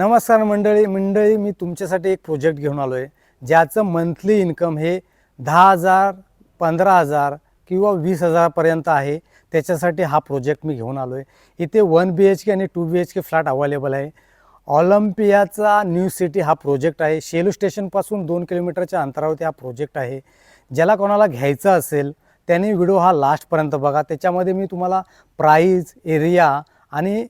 नमस्कार मंडळी मंडळी मी तुमच्यासाठी एक प्रोजेक्ट घेऊन आलो आहे ज्याचं मंथली इन्कम हे दहा हजार पंधरा हजार किंवा वीस हजारापर्यंत आहे. त्याच्यासाठी हा प्रोजेक्ट मी घेऊन आलो आहे इथे वन बी एच के आणि two B H K flat available आहे. ऑलिम्पियाचा न्यू सिटी हा प्रोजेक्ट आहे. शेलू स्टेशनपासून दोन किलोमीटरच्या अंतरावरती हा प्रोजेक्ट आहे. ज्याला कोणाला घ्यायचा असेल त्याने व्हिडिओ हा लास्टपर्यंत बघा. त्याच्यामध्ये मी तुम्हाला प्राईज एरिया आणि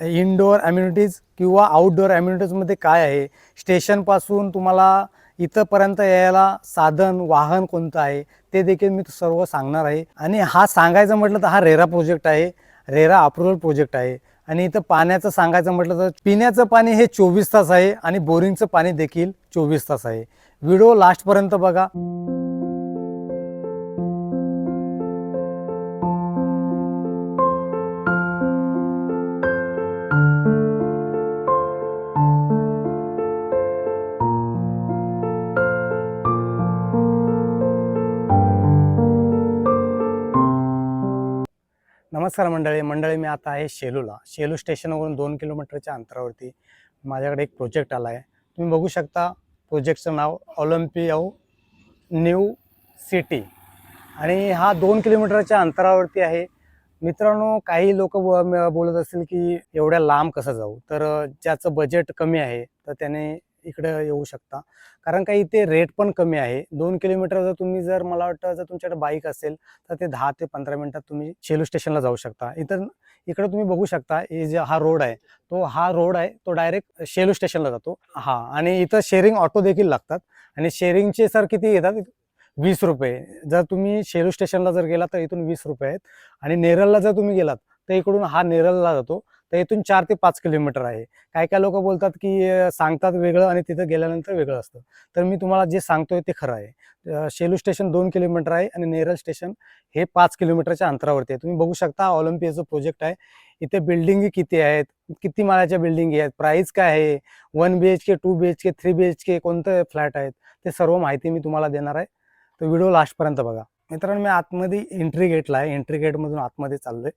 इनडोअर ॲम्युनिटीज किंवा आउटडोअर ॲम्युनिटीजमध्ये काय आहे? स्टेशनपासून तुम्हाला इथंपर्यंत यायला साधन वाहन कोणतं आहे? ते देखील मी सर्व सांगणार आहे. आणि हा सांगायचं म्हटलं तर हा रेरा प्रोजेक्ट आहे. रेरा अप्रुव्हल प्रोजेक्ट आहे. आणि इथं पाण्याचं सांगायचं म्हटलं तर पिण्याचं पाणी हे चोवीस तास आहे आणि बोरिंगचं पाणी देखील चोवीस तास आहे. व्हिडिओ लास्टपर्यंत बघा. नमस्कार मंडळी. मंडळी मी आता आहे शेलूला. शेलू स्टेशनवरून दोन किलोमीटरच्या अंतरावरती माझ्याकडे एक प्रोजेक्ट आला आहे तुम्ही बघू शकता प्रोजेक्टचं नाव ऑलिम्पियाऊ न्यू सिटी. आणि हा दोन किलोमीटरच्या अंतरावरती आहे. मित्रांनो काही लोक बोलत असतील की एवढ्या लांब कसं जाऊ? तर ज्याचं बजेट कमी आहे तर त्याने इकडे येऊ शकता. कारण का इथे रेट पण कमी आहे. दोन किलोमीटर जर तुम्ही जर मला वाटतं जर तुमच्याकडे बाईक असेल तर ते दहा ते पंधरा मिनिटात तुम्ही शेलू स्टेशनला जाऊ शकता. इथं इकडे तुम्ही बघू शकता हे जे हा रोड आहे तो हा रोड आहे तो डायरेक्ट शेलू स्टेशनला जातो. हा आणि इथं शेअरिंग ऑटो देखील लागतात. आणि शेअरिंगचे सर किती येतात? वीस रुपये. जर तुम्ही शेलू स्टेशनला जर गेलात तर इथून वीस रुपये आहेत. आणि नेरलला जर तुम्ही गेलात तर इकडून हा नेरलला जातो. तर इथून चार ते पाच किलोमीटर आहे. काय काय लोक बोलतात की सांगतात वेगळं आणि तिथं गेल्यानंतर वेगळं असतं. तर मी तुम्हाला जे सांगतोय ते खरं आहे. शेलू स्टेशन दोन किलोमीटर आहे आणि नेरल स्टेशन हे पाच किलोमीटरच्या अंतरावरती आहे. तुम्ही बघू शकता ऑलिम्पियाचं प्रोजेक्ट आहे. इथे बिल्डिंगी किती आहेत? किती माळ्याच्या बिल्डिंगी आहेत? प्राईस काय आहे? One B H K two B H K three B H K कोणते फ्लॅट आहेत? ते सर्व माहिती मी तुम्हाला देणार आहे. तर व्हिडिओ लास्टपर्यंत बघा. मित्रांनो मी आतमध्ये एंट्री गेटला आहे. एंट्री गेटमधून आतमध्ये चाललोय.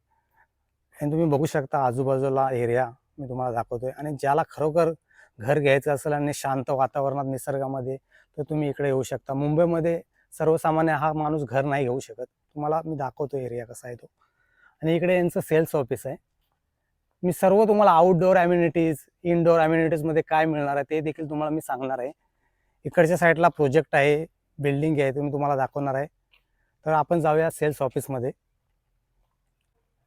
आणि तुम्ही बघू शकता आजूबाजूला एरिया मी तुम्हाला दाखवतोय. आणि ज्याला खरोखर घर घ्यायचं असेल आणि शांत वातावरणात निसर्गामध्ये तर तुम्ही इकडे येऊ शकता. मुंबईमध्ये सर्वसामान्य हा माणूस घर नाही घेऊ शकत. तुम्हाला मी दाखवतो एरिया कसा आहे तो. आणि इकडे यांचं सेल्स ऑफिस आहे. मी सर्व तुम्हाला आउटडोअर ॲम्युनिटीज इनडोअर ॲम्युनिटीजमध्ये काय मिळणार आहे ते देखील तुम्हाला मी सांगणार आहे. इकडच्या साईडला प्रोजेक्ट आहे बिल्डिंग आहे ते मी तुम्हाला दाखवणार आहे. तर आपण जाऊया सेल्स ऑफिसमध्ये.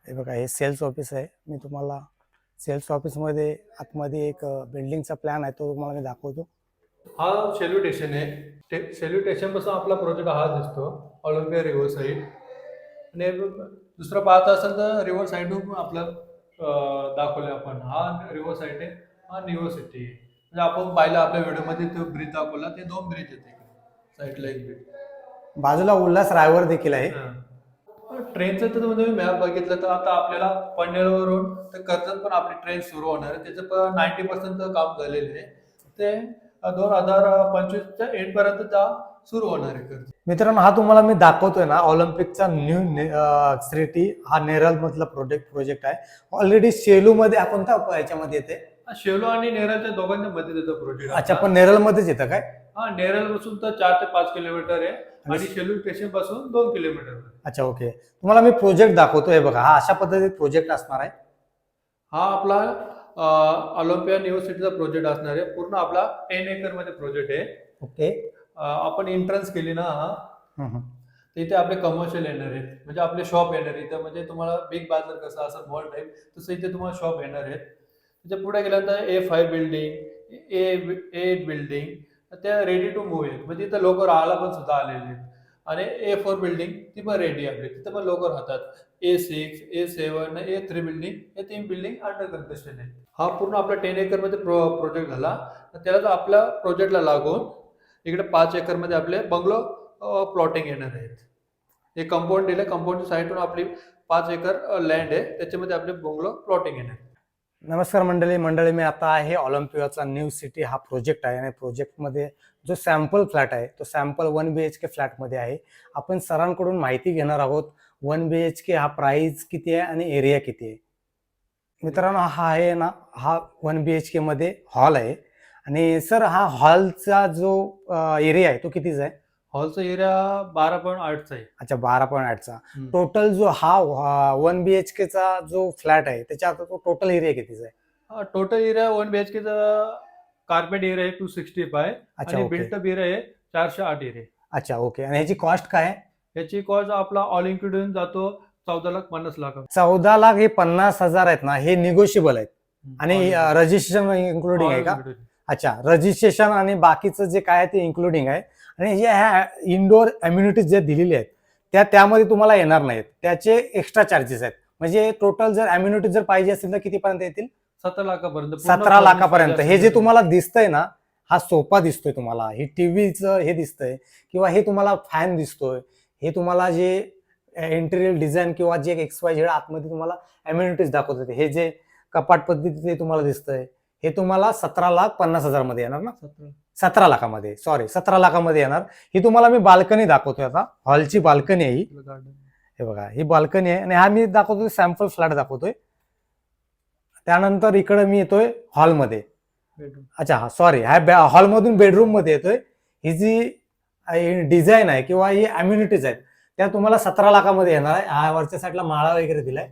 हे बघा हे सेल्स ऑफिस आहे. मी तुम्हाला सेल्स ऑफिसमध्ये आतमध्ये एक बिल्डिंगचा प्लॅन आहे तो तुम्हाला मी दाखवतो. हा शेल्यू स्टेशन आहे स्टेशनपासून आपला प्रोजेक्ट हा दिसतो. ऑलिम्पिया रिव्हर साईड आणि दुसरं पाहत असेल तर रिव्हर साईडहून आपलं दाखवलं आपण. हा रिव्हर साईड आहे. हा युनिव्हर्सिटी आहे. म्हणजे आपण पाहिलं आपल्या व्हिडिओमध्ये तो ब्रिज दाखवला. ते दोन ब्रिज आहेत साईडला एक ब्रिज बाजूला उल्हास रायवर देखील आहे. ट्रेनचं तर तुम्ही मॅप बघितलं तर आता आपल्याला पनवेलवरून तर कर्जत पण आपली ट्रेन सुरू होणार आहे. त्याचं पण नाईन्टी पर्सेंट काम झालेलं आहे. ते दोन हजार पंचवीसच्या एंड पर्यंत त्या सुरू होणार आहे कर्ज. मित्रांनो हा तुम्हाला मी दाखवतोय ना ऑलिम्पिकचा न्यू सिटी हा नेरल मधला प्रोजेक्ट प्रोजेक्ट आहे. ऑलरेडी सेलू मध्ये आपण त्या याच्यामध्ये येते शेलो आणि नेरळच्या दोघांच्या मध्ये त्याचा प्रोजेक्ट अच्छा पण नेरल मध्येच येतं काय? हा नेरळपासून तर चार ते पाच किलोमीटर आहे. आणि शेलू स्टेशनपासून दोन किलोमीटर आहे. अच्छा ओके. तुम्हाला मी प्रोजेक्ट दाखवतोय बघा. हा अशा पद्धतीत प्रोजेक्ट असणार आहे. हा आपला ऑलिम्पिया युनिव्हर्सिटीचा प्रोजेक्ट असणार आहे. पूर्ण आपला टेन एकरमध्ये प्रोजेक्ट आहे. ओके. अं, आपण एंट्रन्स केली ना हा. हम्म, हम्म. तर इथे आपले कमर्शियल येणार आहेत. म्हणजे आपले शॉप येणार आहेत. इथं म्हणजे तुम्हाला बिग बाजार कसं असं मॉल टाईप तसं इथे तुम्हाला शॉप येणार आहेत. त्याच्या पुढे गेल्यानंतर A five building A eight building त्या रेडी टू मूव्ह आहेत. म्हणजे तिथं लोक राहायला पण सुद्धा आलेले आहेत. आणि ए फोर बिल्डिंग ती पण रेडी आपली तिथं पण लोक राहतात. A six A seven A three building हे तीन बिल्डिंग अंडर कन्स्ट्रक्शन आहे हा पूर्ण आपला टेन एकरमध्ये प्रो प्रोजेक्ट झाला. तर त्याला तर आपल्या प्रोजेक्टला लागून इकडे पाच एकरमध्ये आपले बंगलो प्लॉटिंग येणार आहेत. हे कंपाऊंड दिलं. कंपाऊंडच्या साईडून आपली पाच एकर लँड आहे. त्याच्यामध्ये आपले बंगलो प्लॉटिंग येणार. नमस्कार मंडळी मंडळी मी आता आहे ऑलिम्पियाचा न्यू सिटी. हा प्रोजेक्ट आहे आणि प्रोजेक्टमध्ये जो सॅम्पल फ्लॅट आहे तो sample one B H K फ्लॅटमध्ये आहे. आपण सरांकडून माहिती घेणार आहोत वन बी एच के हा प्राईज किती आहे आणि एरिया किती आहे. मित्रांनो हा आहे ना हा वन बी एच के मध्ये हॉल आहे. आणि सर हा हॉलचा जो एरिया आहे तो कितीच आहे? हॉलचा एरिया बारा पॉईंट आठचा आहे. अच्छा बारा पॉईंट आठचा. हम्म. टोटल जो हा वन बी एच केचा जो फ्लॅट आहे त्याच्या तो टोटल एरिया कितीचा आहे? टोटल एरिया वन बीएचकेचा कार्पेट एरिया आहे टू सिक्स्टी फाय अच्छा आणि ओके बिल्टअप एरिया आहे चारशे आठ एरिया अच्छा ओके आणि ह्याची कॉस्ट काय आहे? याची कॉस्ट आपला ऑल इन्क्लुडिंग जातो चौदा लाख पन्नास लाख. चौदा लाख हे पन्नास हजार आहेत ना हे निगोशिएबल आहेत. आणि रजिस्ट्रेशन इन्क्लुडिंग आहे का. अच्छा रजिस्ट्रेशन आणि बाकीचं जे काय आहे ते इन्क्लुडिंग आहे. आणि जे ह्या इंडोर अम्युनिटीज जे दिलेले आहेत त्या त्यामध्ये तुम्हाला येणार नाहीत. त्याचे एक्स्ट्रा चार्जेस आहेत. म्हणजे टोटल जर अम्युनिटीज जर पाहिजे असतील तर कितीपर्यंत येतील? सतरा लाखापर्यंत सतरा लाखापर्यंत. हे जे तुम्हाला दिसतंय ना हा सोफा दिसतोय तुम्हाला. हे टीव्हीचं हे दिसतंय. किंवा हे तुम्हाला फॅन दिसतोय. हे तुम्हाला जे इंटेरियर डिझाईन किंवा जे एक्स वाय झेड आतमध्ये तुम्हाला अम्युनिटीज दाखवत होते. हे जे कपाट पद्धती ते तुम्हाला दिसतंय. हे तुम्हाला सतरा लाख पन्नास हजारमध्ये येणार ना? सतरा. लाखामध्ये. सॉरी सतरा लाखामध्ये येणार. ही तुम्हाला मी बाल्कनी दाखवतोय आता. हॉलची बाल्कनी आहे ही. हे बघा ही बाल्कनी आहे. आणि हा मी दाखवतोय सॅम्पल फ्लॅट दाखवतोय. त्यानंतर इकडे मी येतोय हॉलमध्ये. अच्छा हा सॉरी ह्या हॉलमधून बेडरूममध्ये येतोय. ही जी डिझाईन आहे किंवा ही अम्युनिटीज आहेत त्या तुम्हाला सतरा लाखामध्ये येणार आहे. हा वरच्या साईडला माळा वगैरे दिलाय.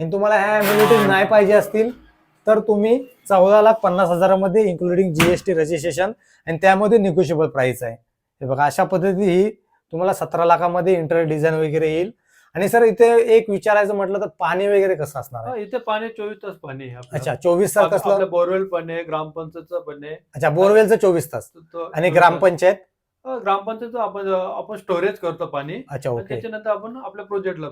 आणि तुम्हाला ह्या अम्युनिटीज नाही पाहिजे असतील तर तुम्ही चौदा लाख पन्नास हजारामध्ये इन्क्लुडिंग जीएसटी रजिस्ट्रेशन आणि त्यामध्ये निगोशिएबल प्राइस आहे. हे बघा अशा पद्धती ही तुम्हाला सतरा लाखामध्ये इंटर डिझाईन वगैरे येईल. आणि सर इथे एक विचारायचं म्हटलं तर पाणी वगैरे कसं असणार आहे? इथे पाणी चोवीस तास पाणी. अच्छा चोवीस तास कसलं? बोरवेल पण आहे ग्रामपंचायतचं पण आहे. अच्छा बोरवेलचं चोवीस तास. आणि ग्रामपंचायत? ग्रामपंचायतचं आपण आपण स्टोरेज करतो पाणी. अच्छा आणि ओके त्याच्यानंतर आपण आपल्या प्रोजेक्टला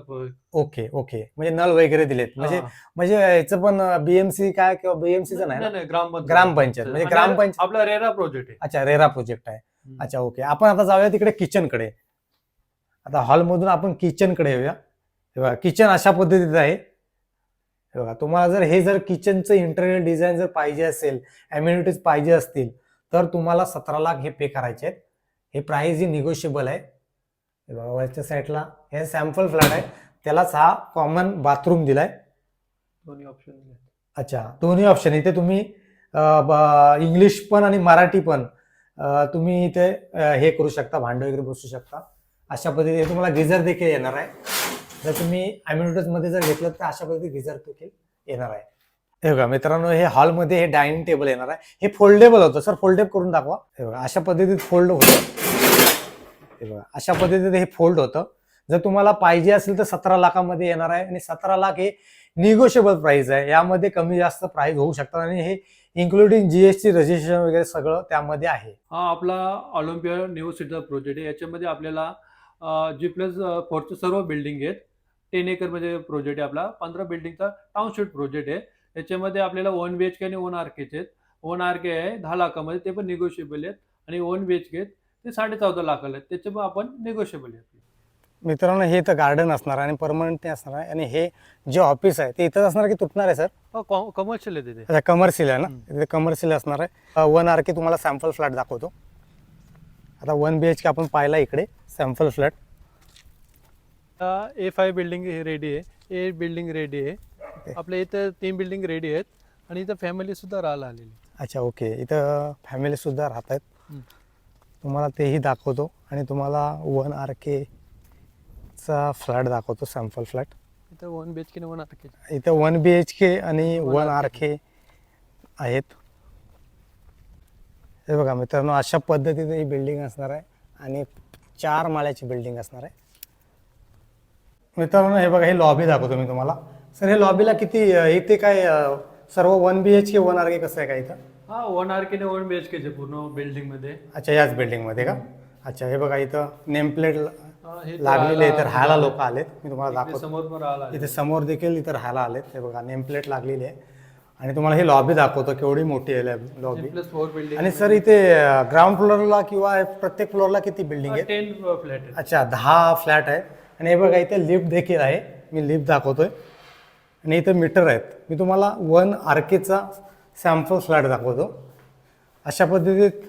ओके ओके म्हणजे नल वगैरे दिलेत. म्हणजे म्हणजे याचं पण बीएमसी काय किंवा बीएमसीचं नाही ना? ग्रामपंचायत. ग्रामपंचायत. म्हणजे आणि ग्रामपंचायत. आपला रेरा प्रोजेक्ट आहे. अच्छा रेरा प्रोजेक्ट आहे. अच्छा ओके आपण आता जाऊया तिकडे किचनकडे आता हॉलमधून आपण किचनकडे येऊया. हे बघा किचन अशा पद्धतीचं आहे. हे बघा तुम्हाला जर हे जर किचनचं इंटरियर डिझाईन जर पाहिजे असेल अम्युनिटीज पाहिजे असतील तर तुम्हाला सतरा लाख हे पे करायचे आहेत. हे प्राइस ही निगोशिएबल आहे. हे बघा वरच्या साईडला हे सॅम्पल फ्लॅट आहे. त्यालाच हा कॉमन बाथरूम दिलाय. दोन्ही ऑप्शन अच्छा दोन्ही ऑप्शन इथे तुम्ही इंग्लिश पण आणि मराठी पण तुम्ही इथे हे करू शकता भांडं वगैरे बसू शकता. अशा पद्धतीने तुम्हाला गिझर देखील येणार आहे. जर तुम्ही मध्ये जर घेतलं तर अशा पद्धतीने गिझर देखील येणार आहे. हे बघा मित्रांनो हे हॉलमध्ये हे डायनिंग टेबल येणार आहे. हे फोल्डेबल होतं. सर फोल्डेब करून दाखवा. हे बघा अशा पद्धतीत फोल्ड होतं. हे बघा अशा पद्धतीने हे फोल्ड होतं. जर तुम्हाला पाहिजे असेल तर सतरा लाखामध्ये येणार आहे आणि सतरा लाख हे निगोशिएबल प्राइस आहे. यामध्ये कमी जास्त प्राइस होऊ शकतात आणि हे इन्क्लुडिंग जीएसटी रजिस्ट्रेशन वगैरे सगळं त्यामध्ये आहे. हा आपला ऑलिम्पिया युनिव्हर्सिटीचा प्रोजेक्ट आहे. याच्यामध्ये आपल्याला जी प्लस फोरचे सर्व बिल्डिंग आहेत. टेन एकरमध्ये प्रोजेक्ट आहे आपला. पंधरा बिल्डिंगचा टाउनशिप प्रोजेक्ट आहे. याच्यामध्ये आपल्याला वन बी एच के आणि वन आर केचे आहेत. वन आर के आहे दहा लाखामध्ये. ते पण निगोशिएबल आहेत. आणि वन बी एच के आहेत. ते साडे चौदा लाखाला आहेत. त्याच्यामुळे आपण निगोशिएबल आहे मित्रांनो हे तर गार्डन असणार आणि परमनंट ते असणार आहे. आणि हे जे ऑफिस आहे ते इथंच असणार की तुटणार आहे सर कमर्शियल आहे तिथे. अच्छा कमर्शियल आहे ना. इथे कमर्शियल असणार आहे. वन आर के तुम्हाला सॅम्पल फ्लॅट दाखवतो. आता वन बी एच के आपण पाहिला इकडे sample flat A five building ready आहे. ए बिल्डिंग रेडी आहे. आपल्या इथं तीन बिल्डिंग रेडी आहेत. आणि इथं फॅमिली सुद्धा राहायला आलेली अच्छा ओके इथं फॅमिली सुद्धा राहत आहेत. तुम्हाला तेही दाखवतो आणि तुम्हाला वन आर चा फ्लॅट दाखवतो सॅम्पल फ्लॅट. इथं one B H K one R K इथं वन बी एच के आणि वन आर. के आहेत. हे बघा मित्रांनो अशा पद्धतीने ही बिल्डिंग असणार आहे आणि चार माळ्याची बिल्डिंग असणार आहे. मित्रांनो हे बघा हे लॉबी दाखवतो मी तुम्हाला. सर हे लॉबीला किती इथे काय सर्व one B H K one R K कसं आहे का इथं? हा one R K one B H केचे पूर्ण बिल्डिंगमध्ये. अच्छा याच बिल्डिंगमध्ये का? अच्छा हे बघा इथं नेम प्लेट हा, लागलेले आहे तर राहायला- राहायला लोक आलेत. मी तुम्हाला इकडे दाखवतो. समोर पण. इथे समोर देखील इथं राहायला आलेत. हे बघा नेम प्लेट लागलेली आहे. आणि तुम्हाला ही लॉबी दाखवतो केवढी मोठी आहे लॉबी प्लस फोर बिल्डिंग आणि सर इथे ग्राउंड फ्लोअरला किंवा प्रत्येक फ्लोअरला किती बिल्डिंग आहे टेन फ्लॅट आहे अच्छा दहा फ्लॅट आहेत. आणि हे बघा इथे लिफ्ट देखील आहे. मी लिफ्ट दाखवतोय. आणि इथं मीटर आहेत. मी तुम्हाला वन आर केचा सॅम्पल फ्लॅट दाखवतो. अशा पद्धतीत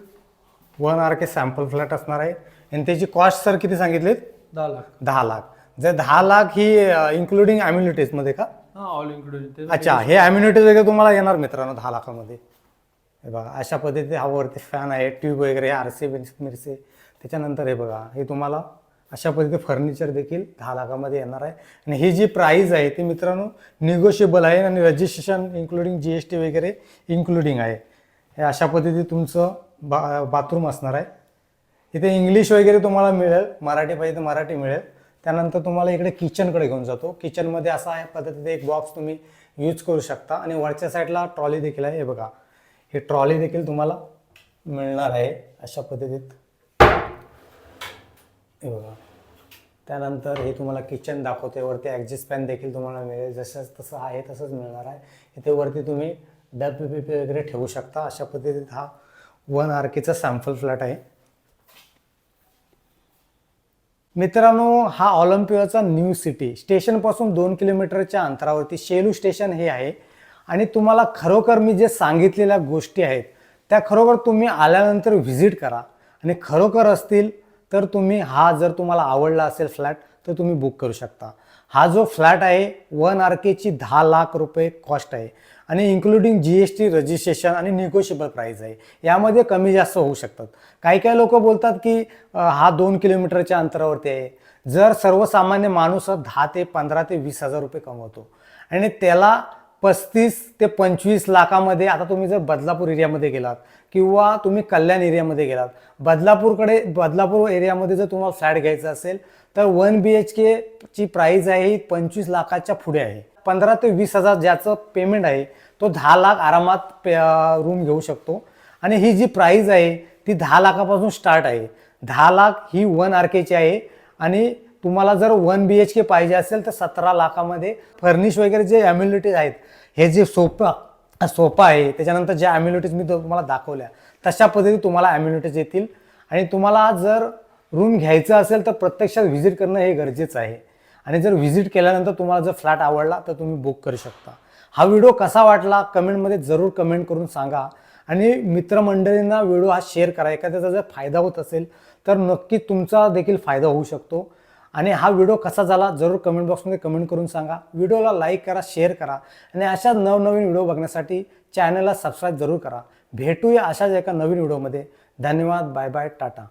one R K sample flat असणार आहे. आणि त्याची कॉस्ट सर किती सांगितलीत? दहा लाख. दहा लाख. जर दहा लाख ही इन्क्लुडिंगमध्ये का? हा ऑल इन्क्लुडिंग अच्छा हे अम्युनिटीज वगैरे तुम्हाला येणार मित्रांनो दहा लाखामध्ये. हे बघा अशा पद्धतीचे हा वरती फॅन आहे ट्यूब वगैरे आर सी मिरसे त्याच्यानंतर हे बघा हे तुम्हाला अशा पद्धतीचे फर्निचर देखील दहा लाखामध्ये येणार आहे. आणि ही जी प्राईज आहे ती मित्रांनो निगोशिएबल आहे आणि registration including G S T वगैरे इन्क्लुडिंग आहे. हे अशा पद्धती तुमचं बा बाथरूम असणार आहे. इथे इंग्लिश वगैरे तुम्हाला मिळेल मराठी पाहिजे तर मराठी मिळेल. त्यानंतर तुम्हाला इकडे किचनकडे घेऊन जातो. किचनमध्ये असा आहे पद्धतीने एक बॉक्स तुम्ही यूज करू शकता. आणि वरच्या साईडला ट्रॉली देखील आहे. हे बघा. ही ट्रॉली देखील तुम्हाला मिळणार आहे अशा पद्धतीत. हे बघा. त्यानंतर हे तुम्हाला किचन दाखवते. वरती ॲक्झिस्ट फॅन देखील तुम्हाला मिळेल. जसं तसं आहे तसंच मिळणार आहे. इथे वरती तुम्ही डब पी पी वगैरे ठेवू शकता. अशा पद्धतीत हा वन आर केचा सॅम्पल फ्लॅट आहे. मित्रांनो हा ऑलिम्पियाचा न्यू सिटी. स्टेशनपासून दोन किलोमीटरच्या अंतरावरती शेलू स्टेशन हे आहे. आणि तुम्हाला खरोखर मी जे सांगितलेल्या गोष्टी आहेत त्या खरोखर तुम्ही आल्यानंतर व्हिजिट करा. आणि खरोखर असतील तर तुम्ही हा जर तुम्हाला आवडला असेल फ्लॅट तर तुम्ही बुक करू शकता. हा जो फ्लॅट आहे वन आर केची दहा लाख रुपये कॉस्ट आहे. आणि including G S T registration आणि निगोशिएबल प्राईस आहे. यामध्ये कमी जास्त होऊ शकतात. काही काही लोक बोलतात की हा दोन किलोमीटरच्या अंतरावरती आहे. जर सर्वसामान्य माणूस दहा ते पंधरा ते वीस हजार रुपये कमवतो. आणि त्याला पस्तीस ते पंचवीस लाखामध्ये आता तुम्ही जर बदलापूर एरियामध्ये गेलात किंवा तुम्ही कल्याण एरियामध्ये गेलात. बदलापूरकडे बदलापूर एरियामध्ये जर तुम्हाला फ्लॅट घ्यायचा असेल तर वन बी एच केची प्राईज आहे ही पंचवीस लाखाच्या पुढे आहे. पंधरा ते वीस हजार ज्याचं पेमेंट आहे तो दहा लाख आरामात पे रूम घेऊ शकतो. आणि ही जी प्राईज आहे ती दहा लाखापासून स्टार्ट आहे. दहा लाख ही वन आर केची आहे. आणि तुम्हाला जर वन बी एच के पाहिजे असेल तर सतरा लाखामध्ये फर्निश वगैरे जे ॲम्युनिटीज आहेत हे जे सोफा सोपा आहे. त्याच्यानंतर ज्या ॲम्युनिटीज मी तुम्हाला दाखवल्या तशा पद्धतीने तुम्हाला ॲम्युनिटीज येतील. आणि तुम्हाला जर रूम घ्यायचं असेल तर प्रत्यक्षात व्हिजिट करणं हे गरजेचं आहे. आणि जर व्हिजिट केल्यानंतर तुम्हाला जर फ्लॅट आवडला तर तुम्ही बुक करू शकता. हा व्हिडिओ कसा वाटला कमेंटमध्ये जरूर कमेंट करून सांगा. आणि मित्रमंडळींना व्हिडिओ हा शेअर करा. एखाद्याचा जर फायदा होत असेल तर नक्की तुमचा देखील फायदा होऊ शकतो. आणि हा व्हिडिओ कसा झाला जरूर कमेंट बॉक्समध्ये कमेंट करून सांगा. व्हिडिओला लाईक करा शेअर करा आणि अशा नवनवीन व्हिडिओ बघण्यासाठी चॅनलला सबस्क्राईब जरूर करा. भेटूया अशाच एका नवीन व्हिडिओमध्ये धन्यवाद. Bye bye Tata